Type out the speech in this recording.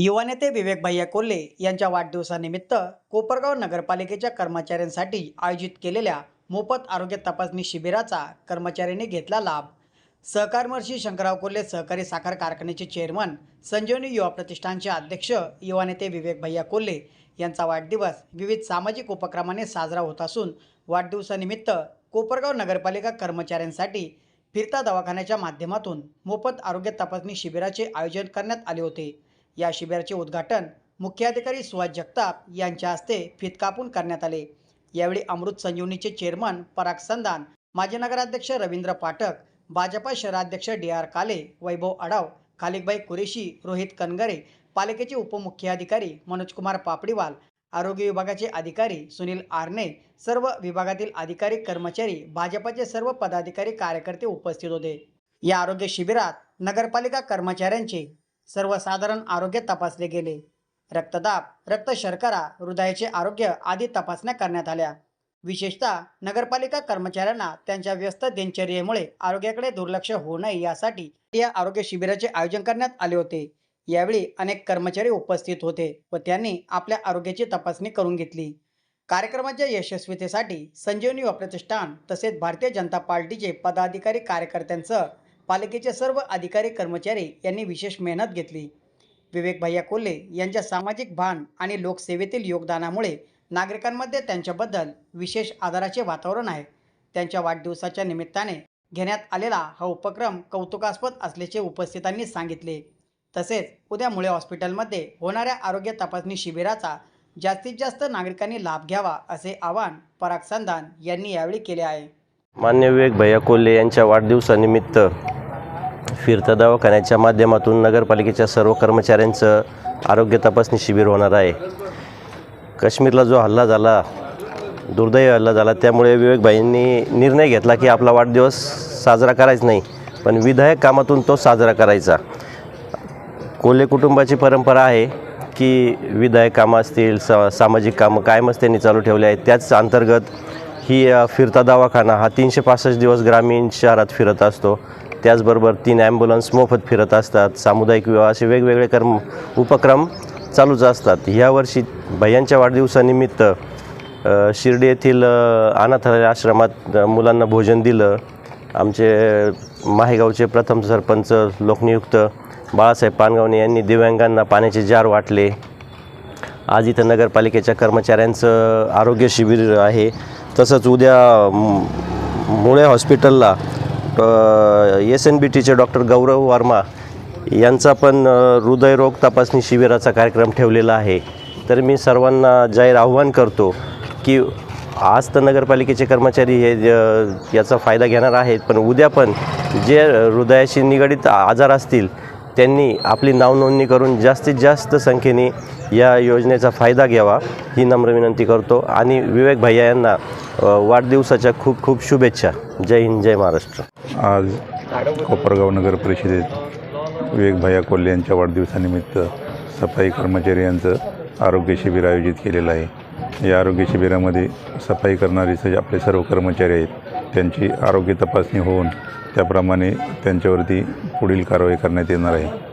युवा नेते विवेक भैया कोल्हे यांच्या वाढदिवसानिमित्त कोपरगाव नगरपालिकेच्या कर्मचाऱ्यांसाठी आयोजित केलेल्या मोफत आरोग्य तपासणी शिबिराचा कर्मचाऱ्यांनी घेतला लाभ. सहकारमर्षी शंकरराव कोल्हे सहकारी साखर कारखान्याचे चेअरमन संजीवनी युवा प्रतिष्ठानचे अध्यक्ष युवा नेते विवेक भैया कोल्हे यांचा वाढदिवस विविध सामाजिक उपक्रमाने साजरा होत असून वाढदिवसानिमित्त कोपरगाव नगरपालिका कर्मचाऱ्यांसाठी फिरता दवाखान्याच्या माध्यमातून मोफत आरोग्य तपासणी शिबिराचे आयोजन करण्यात आले होते. या शिबिराचे उद्घाटन मुख्याधिकारी सुहास जगताप यांच्या हस्ते फित कापून करण्यात आले. यावेळी अमृत संजीवनीचे चेअरमन पराग संदान माजी नगराध्यक्ष रवींद्र पाठक भाजपा शहराध्यक्ष डी आर काले वैभव आडाव खालिकबाई कुरेशी रोहित कनगरे पालिकेचे उपमुख्याधिकारी मनोजकुमार पापडीवाल आरोग्य विभागाचे अधिकारी सुनील आरणे सर्व विभागातील अधिकारी कर्मचारी भाजपाचे सर्व पदाधिकारी कार्यकर्ते उपस्थित होते. या आरोग्य शिबिरात नगरपालिका कर्मचाऱ्यांचे सर्वसाधारण आरोग्य तपासले गेले. रक्तदाब रक्त शर्करा हृदयाचे आरोग्य आदी तपासण्या करण्यात आल्या. विशेषतः नगरपालिका कर्मचाऱ्यांना त्यांच्या व्यस्त दिनचर्येमुळे आरोग्याकडे दुर्लक्ष होऊ नये यासाठी या आरोग्य शिबिराचे आयोजन करण्यात आले होते. यावेळी अनेक कर्मचारी उपस्थित होते व त्यांनी आपल्या आरोग्याची तपासणी करून घेतली. कार्यक्रमाच्या यशस्वीतेसाठी संजीवनी व प्रतिष्ठान तसेच भारतीय जनता पार्टीचे पदाधिकारी कार्यकर्त्यांसह पालिकेचे सर्व अधिकारी कर्मचारी यांनी विशेष मेहनत घेतली. विवेक भैया कोल्हे यांच्या सामाजिक भान आणि लोकसेवेतील योगदानामुळे नागरिकांमध्ये त्यांच्याबद्दल विशेष आदराचे वातावरण आहे. त्यांच्या वाढदिवसाच्या निमित्ताने घेण्यात आलेला हा उपक्रम कौतुकास्पद असल्याचे उपस्थितांनी सांगितले. तसेच उद्या मुळे हॉस्पिटलमध्ये होणाऱ्या आरोग्य तपासणी शिबिराचा जास्तीत जास्त नागरिकांनी लाभ घ्यावा असे आवाहन पराग संधान यांनी यावेळी केले आहे. मान्य विवेक भैया कोल्हे यांच्या वाढदिवसानिमित्त फिरता दवाखान्याच्या माध्यमातून नगरपालिकेच्या सर्व कर्मचाऱ्यांचं आरोग्य तपासणी शिबिर होणार आहे. काश्मीरला जो हल्ला झाला दुर्दैव हल्ला झाला त्यामुळे विवेकभाईंनी निर्णय घेतला की आपला वाढदिवस साजरा करायचा नाही पण विधायक कामातून तो साजरा करायचा. कोल्हे कुटुंबाची परंपरा आहे की विधायक कामं असतील स सामाजिक कामं कायमच त्यांनी चालू ठेवले आहेत. त्याच अंतर्गत ही फिरता दवाखाना हा तीनशे पासष्ट दिवस ग्रामीण शहरात फिरत असतो. त्याचबरोबर तीन ॲम्ब्युलन्स मोफत फिरत असतात. सामुदायिक विवाह असे वेगवेगळे कर्म उपक्रम चालूच असतात. ह्यावर्षी भैयांच्या वाढदिवसानिमित्त शिर्डी येथील अनाथालय आश्रमात मुलांना भोजन दिलं. आमचे माहेगावचे प्रथम सरपंच लोकनियुक्त बाळासाहेब पानगावणे यांनी दिव्यांगांना पाण्याचे जार वाटले. आज इथं नगरपालिकेच्या कर्मचाऱ्यांचं आरोग्य शिबिर आहे. तसंच उद्या मुळे हॉस्पिटलला एस एन बी टीचे डॉक्टर गौरव वर्मा यांचा पण हृदयरोग तपासणी शिबिराचा कार्यक्रम ठेवलेला आहे. तर मी सर्वांना जाहीर आव्हान करतो की आज तर नगरपालिकेचे कर्मचारी हे याचा फायदा घेणार आहेत पण उद्या पण जे हृदयाशी निगडीत आजार असतील त्यांनी आपली नावनोंदणी करून जास्तीत जास्त संख्येने या योजनेचा फायदा घ्यावा ही नम्र विनंती करतो. आणि विवेक भैया यांना वाढदिवसाच्या खूप खूप शुभेच्छा. जय हिंद जय महाराष्ट्र. आज कोपरगाव नगर परिषदेत विवेक भैया कोल्हे यांच्या वाढदिवसानिमित्त सफाई कर्मचारी यांचं आरोग्य शिबिर आयोजित केलेलं आहे. या आरोग्य शिबिरामध्ये सफाई करणारे जे आपले सर्व कर्मचारी आहेत त्यांची आरोग्य तपासणी होऊन त्याप्रमाणे त्यांच्यावरती पुढील कारवाई करण्यात येणार आहे.